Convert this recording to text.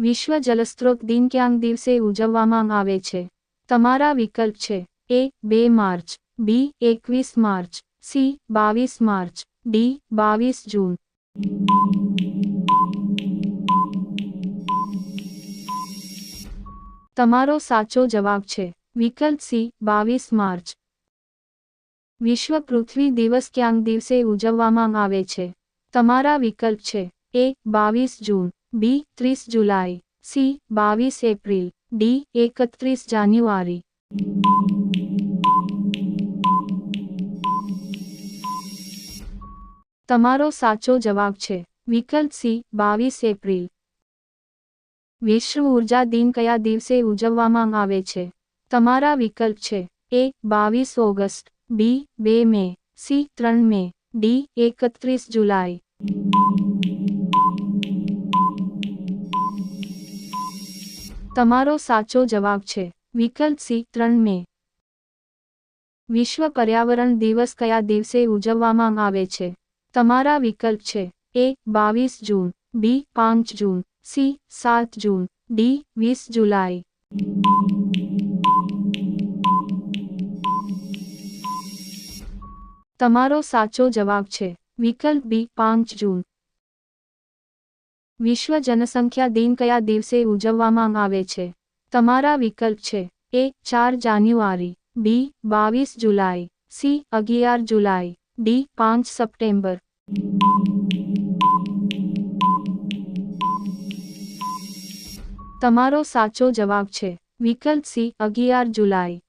વિશ્વ જલસ્ત્રોત દિન ક્યાંક દિવસે ઉજવવામાં આવે છે. તમારા વિકલ્પ છે. એ, બે માર્ચ, બી, એકવીસ માર્ચ, સી, બાવીસ માર્ચ, ડી, બાવીસ જૂન. તમારો સાચો જવાબ છે. વિકલ્પ સી, બાવીસ માર્ચ. વિશ્વ પૃથ્વી દિવસ ક્યાંક દિવસે ઉજવવામાં આવે છે. તમારા વિકલ્પ છે. એ, બાવીસ જૂન. બી, ત્રીસ જુલાઈ, સી, બાવીસ એપ્રિલ, ડી, એકત્રીસ જાન્યુઆરી. તમારો સાચો જવાબ છે, વિકલ્પ સી, બાવીસ એપ્રિલ. વિશ્વ ઊર્જા દિન કયા દિવસે ઉજવવામાં આવે છે? તમારા વિકલ્પ છે, એ, બાવીસ ઓગસ્ટ, બી, બે મે, સી, ત્રણ મે, ડી, એકત્રીસ જુલાઈ. તમારો સાચો જવાબ છે. વિકલ્પ સી, ત્રણ મે. વિશ્વ પર્યાવરણ દિવસ કયા દિવસે ઉજવવામાં આવે છે? તમારા વિકલ્પ છે. એ, બાવીસ જૂન. બી, પાંચ જૂન. સી, સાત જૂન. ડી, વીસ જુલાઈ. તમારો સાચો જવાબ છે. વિકલ્પ બી, પાંચ જૂન. વિશ્વ જનસંખ્યા દિન કયા દિવસે ઉજવવામાં આવે છે? તમારા વિકલ્પ છે. એ, ચાર જાન્યુઆરી. બી, બાવીસ જુલાઈ. સી, અગિયાર જુલાઈ. ડી, પાંચ સપ્ટેમ્બર. તમારો સાચો જવાબ છે. વિકલ્પ સી, અગિયાર જુલાઈ.